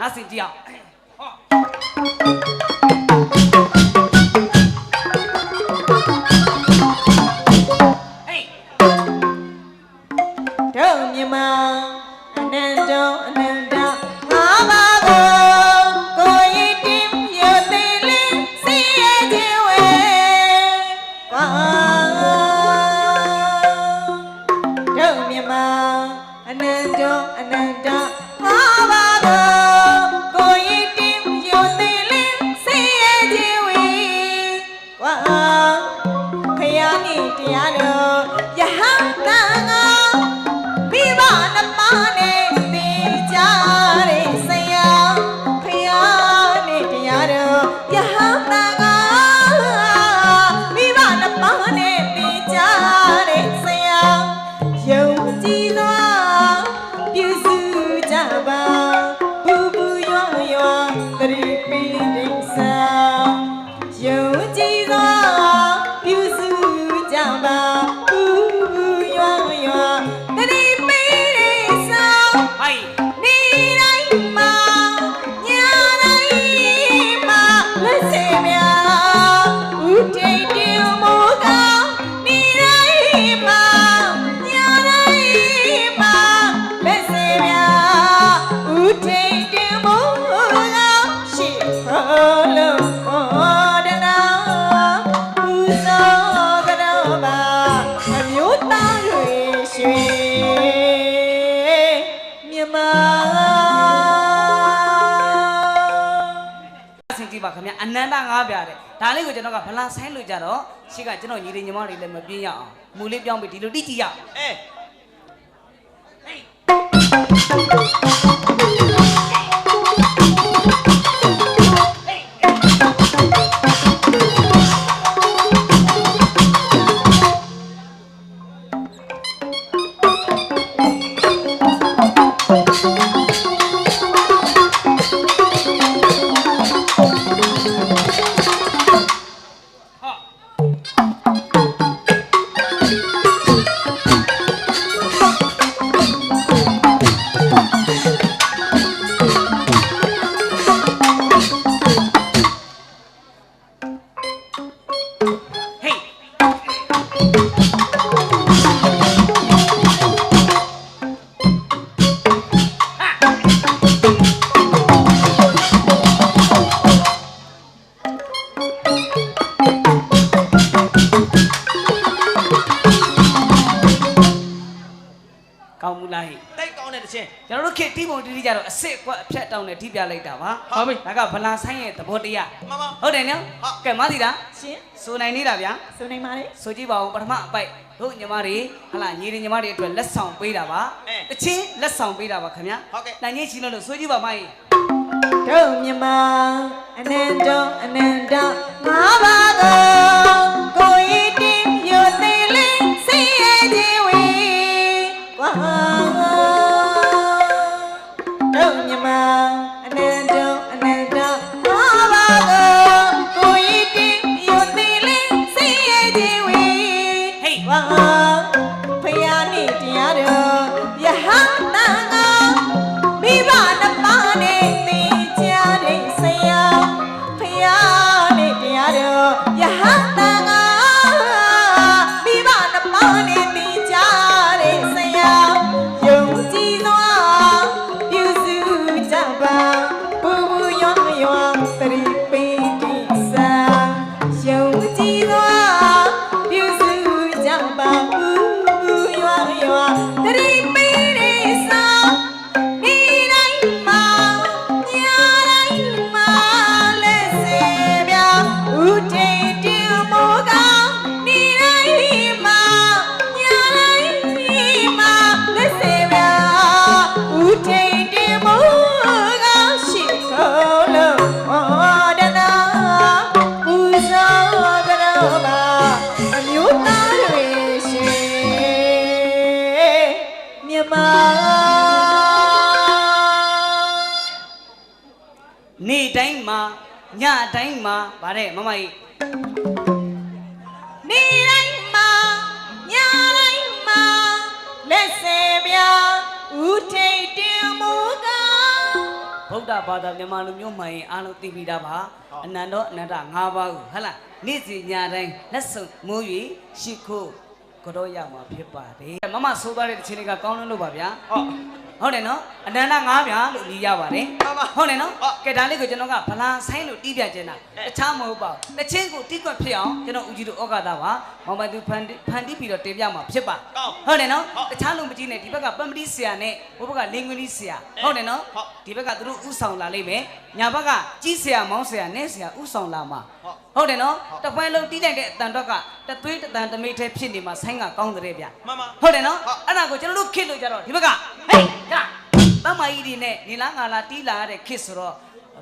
နားစင်ကြည့်အောင်ဟောဟေးတို့မြမအနန္တအနန္တ ပါအမျိုးသားတွေရွှေမြန်မာနားစင်ကြည့်ပါခင်ဗျအနန္တငါးပြတဲ့ဒါလေးကိုကျွန်တော်ကဗလာဆိုင်လို့ကြတော့ရှေ့ကကျွန်တော်ညီလေးညီမတွေလည်းမပြင်းရအောင်မူလေးပြောင်းပြီးဒီလိုတိကြည့်ရအောင်အေး တိတ်ကောင်းတဲ့တခြင်းကျွန်တော်တို့ခေတ်တီးပုံတီးတီးကြတော့အစ်စ်အကွက်အဖြတ်တောင်းနဲ့ထိပြလိုက်တာပါဟုတ်ပြီဒါကဗလာဆိုင်ရဲ့သဘောတရားမမဟုတ်တယ်နော်ဟုတ်ကဲမသီတာရှင်ဆိုနိုင်နေတာဗျာစုံနေပါလေဆိုကြည့်ပါဦးပထမအပိုက်တို့ညီမတွေဟလာညီတွေညီမတွေအတွက်လက်ဆောင်ပေးတာပါအဲတချင်းလက်ဆောင်ပေးတာပါခင်ဗျာဟုတ်ကဲ့နိုင်ချင်းချီလို့လို့ဆိုကြည့်ပါမကြီးတို့မြန်မာအနန္တအနန္တငါးပါးကိုကို ဟေး ညတိုင်းမှာဗါတဲ့မမကြီးနေတိုင်းမှာညတိုင်းမှာလက်စေပြဦးထိတ်တင်မူကဗုဒ္ဓဘာသာမြန်မာလူမျိုးမှန်ရင်အားလုံးသိပြီးသားပါအနန္တောအနန္တ၅ပါးကိုဟဟလားနေ့စဉ်ညတိုင်းလက်ဆုံမိုး၍ရှိခိုးကြောရမှာဖြစ်ပါတယ်မမဆိုးသွားတဲ့တခြင်းလေးကကောင်းလွန်းလို့ပါဗျာဟုတ် ဟုတ်တယ်နော်အနန္တငါးပြားလို့ညီရပါတယ်မှန်ပါဟုတ်တယ်နော်ဟုတ်ကဲဒါလေးကိုကျွန်တော်ကဗလာဆိုင်လို့တီးပြချင်တာတခြားမဟုတ်ပါဘူးတချင်းကိုတီးကွက်ဖြစ်အောင်ကျွန်တော်ဦးကြီးတို့ဩကာသပါမောင်မသူဖန်တီဖန်တီးပြီးတော့တင်ပြမှာဖြစ်ပါကောင်းဟုတ်တယ်နော်ဟုတ်တခြားလူမကြီးနဲ့ဒီဘက်ကပမ္ပတိဆရာနဲ့ဘိုးဘက်ကလင်္ဂွေလီဆရာအဲဟုတ်တယ်နော်ဟုတ်ဒီဘက်ကသူတို့ဥဆောင်လာလိမ့်မယ်ညာဘက်ကကြီးဆရာမောင်းဆရာနဲ့ဆရာဥဆောင်လာမှာဟုတ်ဟုတ်တယ်နော်ဟုတ်တပွဲလုံးတီးလိုက်တဲ့အတန်တော့ကတသွေးတတန်တမိတ်ထဲဖြစ်နေမှာဆိုင်းကကောင်းတဲ့ဗျမှန်ပါဟုတ်တယ်နော်ဟုတ်အဲ့ဒါကိုကျွန်တော်တို့ခစ်လို့ကြတော့ဒီဘက်ကဟေးကြာတ မကြီးဒီနဲ့နေလားငါလားတီးလာရတဲ့ခစ်ဆိုတော့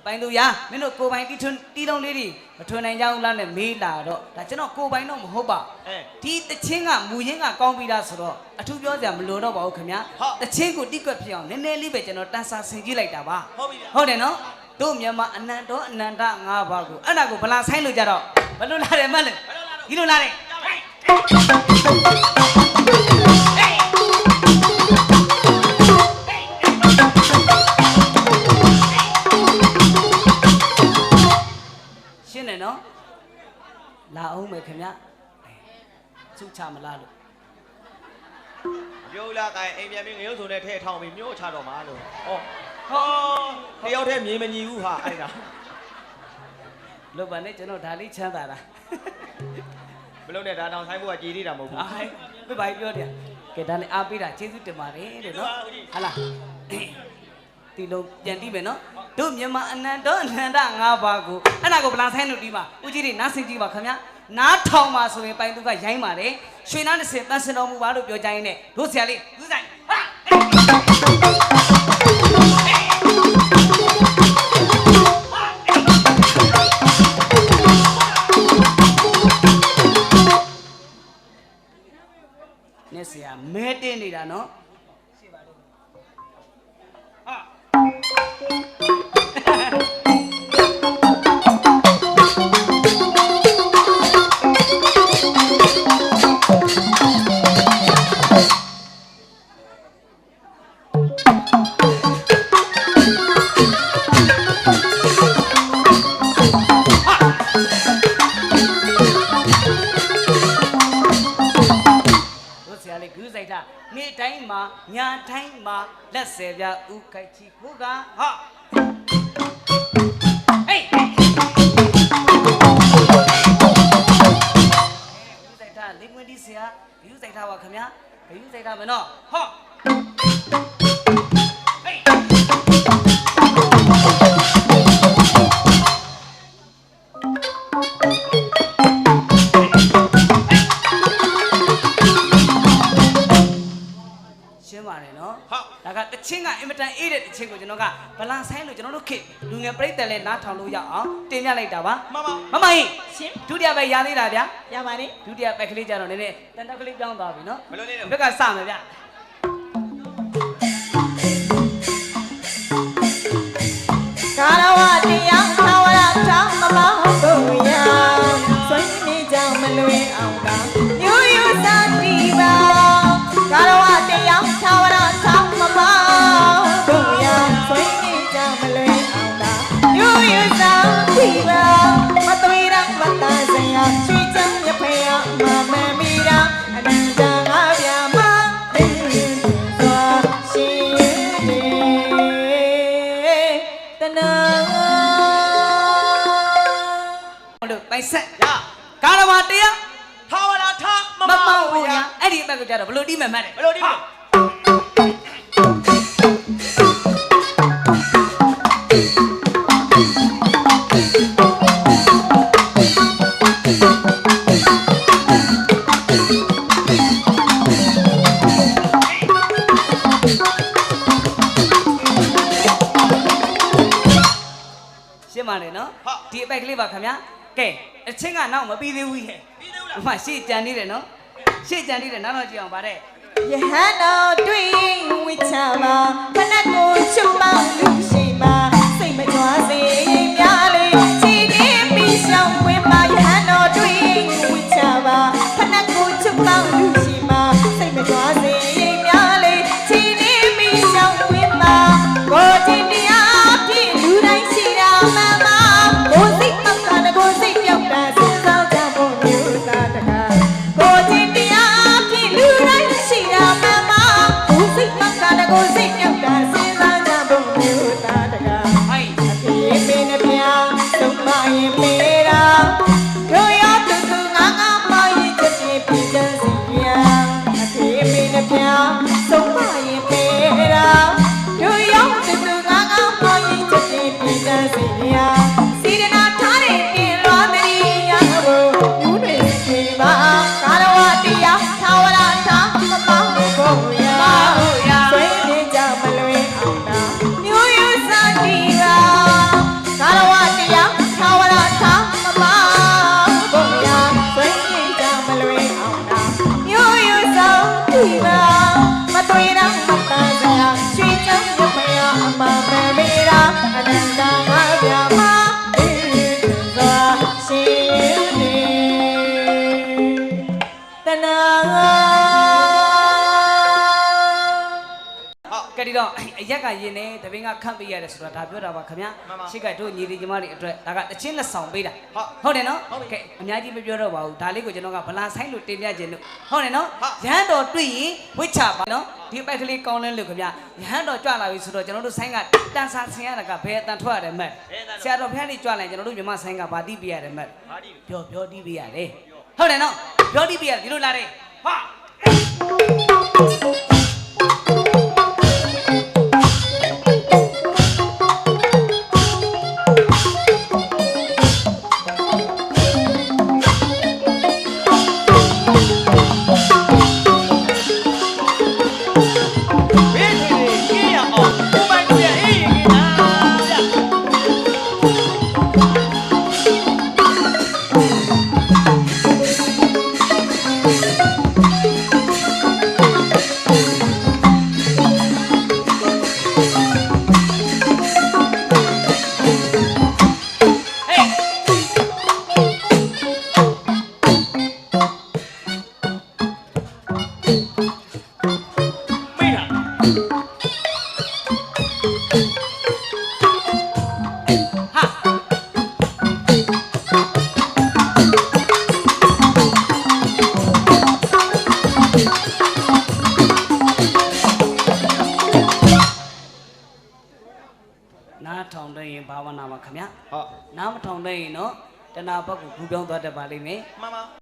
ပိုင်သူရမင်းတို့ကိုယ်ပိုင်တီးထွန်းတီးလုံးလေးတွေမထွန်းနိုင်ကြဘူးလားနဲ့မေးလာတော့ဒါကျွန်တော်ကိုယ်ပိုင်တော့မဟုတ်ပါအဲဒီတချင်းကမူရင်းကကောင်းပြီးသားဆိုတော့အထူးပြောစရာမလိုတော့ပါဘူးခင်ဗျာဟုတ်တချင်းကိုတိကွက်ဖြစ်အောင်နည်းနည်းလေးပဲကျွန်တော်တန်းစာဆင်ကြည့်လိုက်တာပါဟုတ်ပြီဗျာဟုတ်တယ်နော်တို့မြန်မာအနန္တောအနန္တငါးပါးကိုအဲ့ဒါကိုဗလာဆိုင်လို့ကြတော့ဘယ်လိုလာတယ်မလဲဒီလိုလာတယ် လာအောင်မယ်ခင်ဗျစုချမလားလို့ရုပ်လာကင်အိမ်ပြန်ပြီးငရုတ်စုံနဲ့ထဲထောင်ပြီးမြို့ချတော့မှာလို့ဟောဟောတယောက်တည်းမြေမညီဘူးဟာအဲ့ဒါလို့ပါနဲ့ကျွန်တော်ဒါလေးချမ်းသာတာမလုံးနဲ့ဒါတောင်ဆိုင်ဖို့ကကြည်သေးတာမဟုတ်ဘူးအိုင်ဘယ်ပါပြောတယ်ကဲဒါနဲ့အားပေးတာကျေးဇူးတင်ပါတယ်တဲ့နော်ဟာလားဒီလိုပြန်တီးမယ်နော် တို့မြန်မာအနန္တောအနန္တ၅ပါးကိုအဲ့ဒါကိုဗလာဆိုင်လို့တီးပါဦးကြီးတွေနားဆင်ကြည့်ပါခင်ဗျာနားထောင်ပါဆိုရင်ပိုင်သူကရိုင်းပါတယ်ရွှေနားတစ်စင်တန်စင်တော်မူပါလို့ပြောကြရင်နဲ့တို့ဆရာလေးဦးဆိုင်ဟာနဲ့ဆရာမဲတင်းနေတာနော် လေးဂူးဆိုင်တာနေ့တိုင်းမှာညာတိုင်းမှာလက်ဆယ်ပြဥကိုက်ချီခုကဟာဟေးဂူးဆိုင်တာလေးမွေးဒီဆရာဂူးဆိုင်တာပါခင်ဗျာဂူးဆိုင်တာမနော်ဟောဟေး ချင်းကအင်မတန်အေးတဲ့တချင်းကိုကျွန်တော်ကဗလာဆိုင်လို့ကျွန်တော်တို့ခေတ်လူငယ်ပြိတ္တလည်းနားထောင်လို့ရအောင်တင်ပြလိုက်တာပါမှန်ပါမမကြီးရှင်းဒုတိယပဲရသေးတာဗျာရပါတယ်ဒုတိယပဲကလေးကြတော့နည်းနည်းတန်တက်ကလေးပြောင်းသွားပြီနော်မလုံးနဲ့ဘက်ကစမယ်ဗျာကာရဝတရားသာဝရတောင်းမမောင်းတို့ရဆွေးနေကြမလွင်အောင် တီပါမသွေးရမတန်စရာရွှေချမ်းရဖေယမမမီရာအနန္တငါပြမသိရင်စွာရှင်နေတနာဟုတ်လို့ပိုင်ဆက်ရကာရဝတရားထာဝရထမမမောမောက်က်ဘူးဘူးညာညာအဲ့ဒီအပတ်ကိုကြတော့ဘလို့တီးမယ်မှတ်တယ်မလို့ဒီမရှ နောက်မပြီးသေးဘူးဟဲ့ပြီးသေးဘူးလားဒီမှာရှေ့ကြံနေတယ်နော်ရှေ့ကြံနေတယ်နောက်တော့ကြည့်အောင်ဗါတဲ့ယဟန်တော်တွေ့ဝိချာပါခဏကိုချုပ်ပေါင်းလူ အရက်ကရင်နေတပင်းကခန့်ပေးရတယ်ဆိုတော့ဒါပြောတာပါခင်ဗျာရှိကတို့ညီလေးညီမတွေအတွက်ဒါကတချင်းလက်ဆောင်ပေးတာဟုတ်တယ်နော်ကဲအများကြီးမပြောတော့ပါဘူးဒါလေးကိုကျွန်တော်ကဗလာဆိုင်လို့တင်ပြခြင်းလို့ဟုတ်တယ်နော်ရဟန်းတော်တွေ့ရင်ဝိချပါနော်ဒီပိုက်ကလေးကောင်းလဲလို့ခင်ဗျာရဟန်းတော်ကြွလာပြီဆိုတော့ကျွန်တော်တို့ဆိုင်ကတန်ဆာဆင်ရတာကဘယ်အတန်ထွက်ရတယ်မဲ့ဆရာတော်ဖျားနေကြွလာရင်ကျွန်တော်တို့မြန်မာဆိုင်ကဗာတိပေးရတယ်မဲ့ဟာဒီပြောပြောတီးပေးရတယ်ဟုတ်တယ်နော်ပြောတီးပေးရတယ်ဒီလိုလာတယ်ဟာ တ်နားမထောင်တဲ့ရင်တော့တဏှာဘက်ကိုကူပြောင်းသွားတတ်ပါလိမ့်မယ်မမ